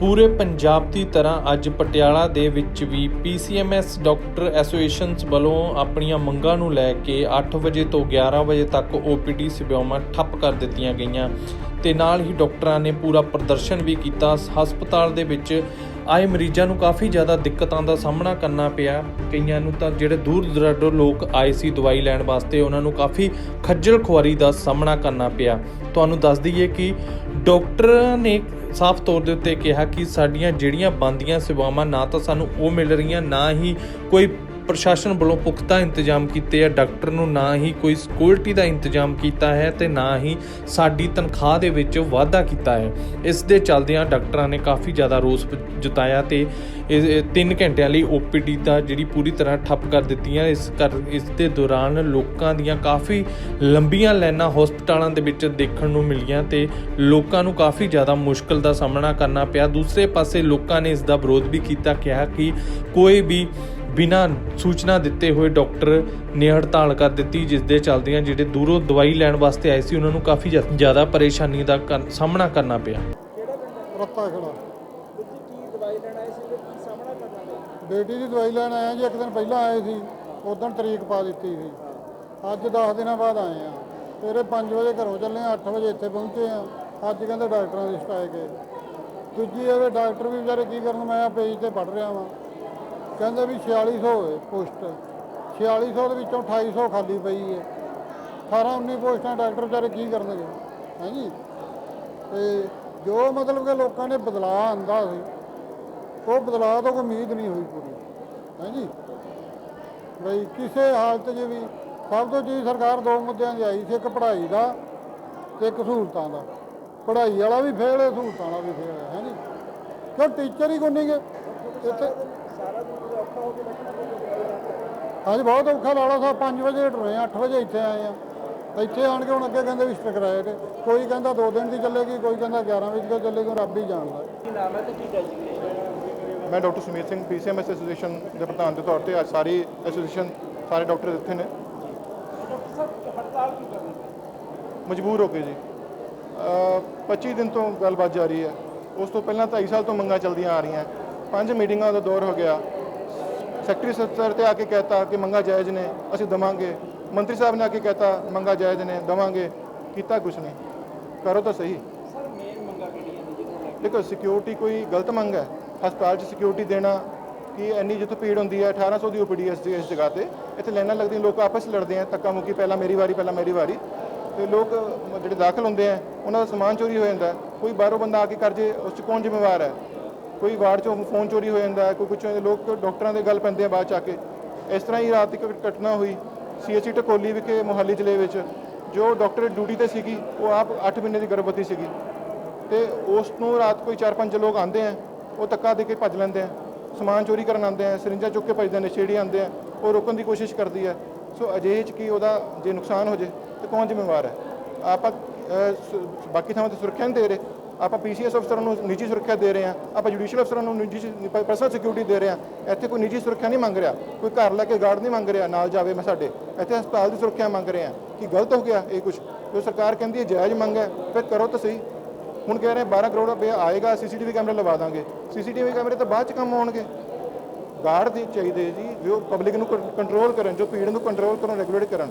ਪੂਰੇ ਪੰਜਾਬ ਦੀ ਤਰ੍ਹਾਂ ਅੱਜ ਪਟਿਆਲਾ ਦੇ ਵਿੱਚ ਵੀ ਪੀਸੀਐਮਐਸ ਡਾਕਟਰ ਐਸੋਸੀਏਸ਼ਨਸ ਵੱਲੋਂ ਆਪਣੀਆਂ ਮੰਗਾਂ ਨੂੰ ਲੈ ਕੇ 8 ਵਜੇ ਤੋਂ 11 ਵਜੇ ਤੱਕ ਓਪੀਡੀ ਸੇਵਾਵਾਂ ਠੱਪ ਕਰ ਦਿੱਤੀਆਂ ਗਈਆਂ ਤੇ ਨਾਲ ਹੀ ਡਾਕਟਰਾਂ ਨੇ ਪੂਰਾ ਪ੍ਰਦਰਸ਼ਨ ਵੀ ਕੀਤਾ। ਹਸਪਤਾਲ ਦੇ ਵਿੱਚ ਆਏ ਮਰੀਜ਼ਾਂ ਨੂੰ ਕਾਫੀ ਜ਼ਿਆਦਾ ਦਿੱਕਤਾਂ ਦਾ ਸਾਹਮਣਾ ਕਰਨਾ ਪਿਆ। ਕਈਆਂ ਨੂੰ ਤਾਂ ਜਿਹੜੇ ਦੂਰ ਦਰਾਡੋਂ ਲੋਕ ਆਏ ਸੀ ਦਵਾਈ ਲੈਣ ਵਾਸਤੇ, ਉਹਨਾਂ ਨੂੰ ਕਾਫੀ ਖੱਜਲ ਖੁਆਰੀ ਦਾ ਸਾਹਮਣਾ ਕਰਨਾ ਪਿਆ। ਤੁਹਾਨੂੰ ਦੱਸ ਦਈਏ ਕਿ ਡਾਕਟਰ ਨੇ ਸਾਫ਼ ਤੌਰ ਦੇ ਉੱਤੇ ਕਿਹਾ ਕਿ ਸਾਡੀਆਂ ਜਿਹੜੀਆਂ ਬੰਦੀਆਂ ਸੇਵਾਵਾਂ ਨਾ ਤਾਂ ਸਾਨੂੰ ਉਹ ਮਿਲ ਰਹੀਆਂ, ਨਾ ਹੀ ਕੋਈ ਪ੍ਰਸ਼ਾਸਨ ਵੱਲੋਂ ਪੁਖਤਾ ਇੰਤਜ਼ਾਮ ਕੀਤੇ ਆ। ਡਾਕਟਰ ਨੂੰ ਨਾ ਹੀ ਕੋਈ ਸਿਕਿਉਰਿਟੀ ਦਾ ਇੰਤਜ਼ਾਮ ਕੀਤਾ ਹੈ ਤੇ ਨਾ ਹੀ ਸਾਡੀ ਤਨਖਾਹ ਦੇ ਵਿੱਚ ਵਾਧਾ ਕੀਤਾ ਹੈ। ਇਸ ਦੇ ਚੱਲਦਿਆਂ ਡਾਕਟਰਾਂ ਨੇ ਕਾਫੀ ਜ਼ਿਆਦਾ ਰੋਸ ਜਤਾਇਆ ਤੇ 3 ਘੰਟਿਆਂ ਲਈ ਓਪੀਡੀ ਦਾ ਜਿਹੜੀ ਪੂਰੀ ਤਰ੍ਹਾਂ ਠੱਪ ਕਰ ਦਿੱਤੀਆਂ। ਇਸ ਕਰ, ਇਸ ਦੇ ਦੌਰਾਨ ਲੋਕਾਂ ਦੀਆਂ ਕਾਫੀ ਲੰਬੀਆਂ ਲਾਈਨਾਂ ਹਸਪਤਾਲਾਂ ਦੇ ਵਿੱਚ ਦੇਖਣ ਨੂੰ ਮਿਲੀਆਂ ਤੇ ਲੋਕਾਂ ਨੂੰ ਕਾਫੀ ਜ਼ਿਆਦਾ ਮੁਸ਼ਕਲ ਦਾ ਸਾਹਮਣਾ ਕਰਨਾ ਪਿਆ। ਦੂਸਰੇ ਪਾਸੇ ਲੋਕਾਂ ਨੇ ਇਸ ਦਾ ਵਿਰੋਧ ਵੀ ਕੀਤਾ, ਕਿਹਾ ਕਿ ਕੋਈ ਵੀ ਬਿਨਾਂ ਸੂਚਨਾ ਦਿੱਤੇ ਹੋਏ ਡਾਕਟਰ ਨੇ ਹੜਤਾਲ ਕਰ ਦਿੱਤੀ ਜਿਸ ਦੇ ਚੱਲਦਿਆਂ ਜਿਹੜੇ ਦੂਰੋਂ ਦਵਾਈ ਲੈਣ ਵਾਸਤੇ ਆਏ ਸੀ ਉਹਨਾਂ ਨੂੰ ਕਾਫੀ ਜ਼ਿਆ- ਜ਼ਿਆਦਾ ਪਰੇਸ਼ਾਨੀ ਦਾ ਸਾਹਮਣਾ ਕਰਨਾ ਪਿਆ। ਰੱਤਾ ਖੜਾ। ਤੁਸੀਂ ਕੀ ਦਵਾਈ ਲੈਣ ਆਏ ਸੀ? ਤੇ ਕੀ ਸਾਹਮਣਾ ਕਰਨਾ ਪਿਆ? ਬੇਟੀ ਦੀ ਦਵਾਈ ਲੈਣ ਆਇਆ ਜੀ ਇੱਕ ਦਿਨ ਪਹਿਲਾਂ ਆਏ ਸੀ। ਉਦੋਂ ਤਰੀਕ ਪਾ ਦਿੱਤੀ ਸੀ। ਅੱਜ 10 ਦਿਨਾਂ ਬਾਅਦ ਆਏ ਆ। ਤੇਰੇ 5 ਵਜੇ ਘਰੋਂ ਚੱਲੇ ਆ 8 ਵਜੇ ਇੱਥੇ ਪਹੁੰਚੇ ਆ। ਅੱਜ ਕਹਿੰਦੇ ਡਾਕਟਰਾਂ ਦੀ ਸਟ੍ਰਾਈਕ ਹੈ ਦੂਜੀ ਇਹ ਡਾਕਟਰ ਵੀ ਵਿਚਾਰੇ ਕੀ ਕਰਨ ਮੈਂ ਆ ਪੇਜ ਤੇ ਪੜ ਰਿਹਾ ਵਾਂ। ਕਹਿੰਦੇ ਵੀ 4600 ਹੈ ਪੋਸਟ। 4600 ਦੇ ਵਿੱਚੋਂ 2800 ਖਾਲੀ ਪਈ ਹੈ। 18 19 ਪੋਸਟਾਂ ਡਾਕਟਰ ਵਿਚਾਰੇ ਕੀ ਕਰਨਗੇ? ਹਾਂਜੀ ਤੇ ਜੋ ਮਤਲਬ ਕਿ ਲੋਕਾਂ ਨੇ ਬਦਲਾਅ ਆਂਦਾ ਸੀ, ਉਹ ਬਦਲਾਅ ਤੋਂ ਕੋਈ ਉਮੀਦ ਨਹੀਂ ਹੋਈ ਪੂਰੀ। ਹਾਂਜੀ ਬਈ ਕਿਸੇ ਹਾਲਤ 'ਚ ਵੀ ਸਭ ਤੋਂ ਚੀਜ਼ ਸਰਕਾਰ ਦੋ ਮੁੱਦਿਆਂ ਦੀ ਆਈ ਸੀ, ਇੱਕ ਪੜ੍ਹਾਈ ਦਾ ਤੇ ਇੱਕ ਸਹੂਲਤਾਂ ਦਾ। ਪੜ੍ਹਾਈ ਵਾਲਾ ਵੀ ਫੇਲ ਹੈ ਸਹੂਲਤਾਂ ਵਾਲਾ ਵੀ ਫੇਲ ਹੈ ਹਾਂਜੀ ਕਿਉਂ ਟੀਚਰ ਹੀ ਕੋਈ ਨਹੀਂ ਗੇ ਇੱਥੇ ਸਾਰਾ ਦਿਨ ਹਾਂਜੀ ਬਹੁਤ ਔਖਾ ਲਾਲਾ ਸਾਹਿਬ 5 ਵਜੇ ਰਹੇ ਆ 8 ਵਜੇ ਇੱਥੇ ਆਏ ਆ ਇੱਥੇ ਆਣ ਕੇ ਹੁਣ ਅੱਗੇ ਕਹਿੰਦੇ ਵੀ ਕਰਾਏ ਤੇ ਕੋਈ ਕਹਿੰਦਾ 2 ਦਿਨ ਦੀ ਚੱਲੇਗੀ ਕੋਈ ਕਹਿੰਦਾ 11 ਵਜੇ ਦੀ ਚੱਲੇਗੀ ਰੱਬ ਹੀ ਜਾਣਦਾ। ਕੀ ਨਾਮ ਹੈ ਤੇ ਕੀ ਡੈਜ਼ਿਗਨੇਸ਼ਨ ਮੈਂ doctor Sumit Singh PCMS association ਦੇ ਪ੍ਰਧਾਨ ਦੇ ਤੌਰ ਤੇ ਅੱਜ ਸਾਰੀ ਐਸੋਸੀਏਸ਼ਨ ਸਾਰੇ ਡਾਕਟਰ ਇੱਥੇ ਨੇ। ਡਾਕਟਰ ਸਾਹਿਬ ਹੜਤਾਲ ਮਜਬੂਰ ਹੋ ਕੇ ਜੀ। ਅਹ 25 ਦਿਨ ਤੋਂ ਗੱਲਬਾਤ ਜਾਰੀ ਹੈ। ਉਸ ਤੋਂ ਪਹਿਲਾਂ 2.5 ਸਾਲ ਤੋਂ ਮੰਗਾਂ ਚੱਲਦੀਆਂ ਆ ਰਹੀਆਂ। ਪੰਜ ਮੀਟਿੰਗਾਂ ਦਾ ਦੌਰ ਹੋ ਗਿਆ। ਸੈਕਟਰੀ ਸਤਰ ਤੇ ਆ ਕੇ ਕਹਿਤਾ ਕਿ ਮੰਗਾਂ ਜਾਇਜ਼ ਨੇ, ਅਸੀਂ ਦਵਾਂਗੇ। ਮੰਤਰੀ ਸਾਹਿਬ ਨੇ ਆ ਕੇ ਕਹਿਤਾ, ਮੰਗਾਂ ਜਾਇਜ਼ ਨੇ, ਦਵਾਂਗੇ। ਕੀਤਾ ਕੁਛ ਨਹੀਂ। ਕਰੋ ਤਾਂ ਸਹੀ। ਸਰ ਮੇਨ ਮੰਗਾ ਕਿਹੜੀਆਂ ਨੇ ਜਿਹਨੂੰ ਦੇਖੋ ਸਿਕਿਉਰਿਟੀ ਕੋਈ ਗਲਤ ਮੰਗ ਹੈ। ਹਸਪਤਾਲ 'ਚ ਸਿਕਿਉਰਿਟੀ ਦੇਣਾ, ਕਿ ਇੰਨੀ ਜਿੱਥੋਂ ਭੀੜ ਹੁੰਦੀ ਹੈ 1800 ਦੀ ਓਪੀਡੀ ਇਸ ਇਸ ਜਗ੍ਹਾ ਤੇ। ਇੱਥੇ ਲਾਈਨਾਂ ਲੱਗਦੀਆਂ ਲੋਕ ਆਪਸ 'ਚ ਲੜਦੇ ਆ, ਧੱਕਾ ਮੁੱਕੀ, ਪਹਿਲਾਂ ਮੇਰੀ ਵਾਰੀ, ਪਹਿਲਾਂ ਮੇਰੀ ਵਾਰੀ। ਤੇ ਲੋਕ, ਜਿਹੜੇ ਦਾਖਲ ਹੁੰਦੇ ਆ, ਉਹਨਾਂ ਦਾ ਸਮਾਨ ਚੋਰੀ ਹੋ ਜਾਂਦਾ। ਕੋਈ ਬਾਹਰੋਂ ਬੰਦਾ ਆ ਕੇ ਕਰ ਜੇ ਉਸ 'ਚ ਕੌਣ ਜ਼ਿੰਮੇਵਾਰ ਹੈ? ਕੋਈ ਵਾਰਡ 'ਚੋਂ ਫੋਨ ਚੋਰੀ ਹੋ ਜਾਂਦਾ ਕੋਈ ਕੁਛ ਲੋਕ ਡਾਕਟਰਾਂ ਦੇ ਗੱਲ ਪੈਂਦੇ ਆ ਬਾਅਦ 'ਚ ਆ ਕੇ। ਇਸ ਤਰ੍ਹਾਂ ਹੀ ਰਾਤ ਇੱਕ ਘਟਨਾ ਹੋਈ ਸੀਐਚਸੀ ਟਕੋਲੀ ਵਿਖੇ ਮੁਹੱਲੀ ਜ਼ਿਲ੍ਹੇ ਵਿੱਚ ਜੋ ਡਾਕਟਰ ਡਿਊਟੀ ਤੇ ਸੀਗੀ ਉਹ ਆਪ 8 ਮਹੀਨੇ ਦੀ ਗਰਭਵਤੀ ਸੀਗੀ। ਤੇ ਉਸ ਨੂੰ ਰਾਤ ਕੋਈ 4-5 ਲੋਕ ਆਉਂਦੇ ਆ ਉਹ ਧੱਕਾ ਦੇ ਕੇ ਭੱਜ ਲੈਂਦੇ ਆ ਸਮਾਨ ਚੋਰੀ ਕਰਨ ਆਉਂਦੇ ਆ ਸਰਿੰਜਾਂ ਚੁੱਕ ਕੇ ਭੱਜਦੇ ਨੇ ਛੇੜੀ ਆਉਂਦੇ ਆ ਉਹ ਰੋਕਣ ਦੀ ਕੋਸ਼ਿਸ਼ ਕਰਦੀ ਹੈ ਸੋ ਅਜਿਹੇ ਚ ਕੀ ਉਹਦਾ ਜੇ ਨੁਕਸਾਨ ਹੋ ਜੇ ਤੇ ਕੌਣ ਜ਼ਿੰਮੇਵਾਰ ਹੈ? ਆਪਾਂ ਅਹ, ਬਾਕੀ ਥਾਵਾਂ ਤੇ ਸੁਰੱਖਿਆ ਨਹੀਂ ਦੇ ਰਹੇ। ਆਪਾਂ ਪੀਸੀਐਸ ਅਫਸਰਾਂ ਨੂੰ ਨਿੱਜੀ ਸੁਰੱਖਿਆ ਦੇ ਰਹੇ ਹਾਂ, ਆਪਾਂ ਜੁਡੀਸ਼ੀਅਲ ਅਫਸਰਾਂ ਨੂੰ ਨਿੱਜੀ ਪਰਸਨਲ ਸਿਕਿਉਰਿਟੀ ਦੇ ਰਹੇ ਹਾਂ, ਇੱਥੇ ਕੋਈ ਨਿੱਜੀ ਸੁਰੱਖਿਆ ਨਹੀਂ ਮੰਗ ਰਿਹਾ, ਕੋਈ ਘਰ ਲੈ ਕੇ ਗਾਰਡ ਨਹੀਂ ਮੰਗ ਰਿਹਾ, ਨਾਲ ਜਾਵੇ ਮੈਂ ਸਾਡੇ, ਇੱਥੇ ਹਸਪਤਾਲ ਦੀ ਸੁਰੱਖਿਆ ਮੰਗ ਰਹੇ ਆ ਕਿ ਗਲਤ ਹੋ ਗਿਆ ਇਹ ਕੁਝ ਜੋ ਸਰਕਾਰ ਕਹਿੰਦੀ ਹੈ ਜਾਇਜ਼ ਮੰਗ ਹੈ, ਫਿਰ ਕਰੋ ਤਾਂ ਸਹੀ। ਹੁਣ ਕਹਿ ਰਹੇ 12 ਕਰੋੜ ਰੁਪਏ ਆਏਗਾ ਸੀਸੀਟੀਵੀ ਕੈਮਰੇ ਲਵਾ ਦਾਂਗੇ ਸੀਸੀਟੀਵੀ ਕੈਮਰੇ ਤਾਂ ਬਾਅਦ ਚ ਕੰਮ ਆਉਣਗੇ। ਗਾਰਡ ਦੇ ਚਾਹੀਦੇ ਜੀ, ਜੋ ਪਬਲਿਕ ਨੂੰ ਕੰਟਰੋਲ ਕਰਨ, ਜੋ ਭੀੜ ਨੂੰ ਕੰਟਰੋਲ ਕਰਨ ਰੈਗੂਲੇਟ ਕਰਨ।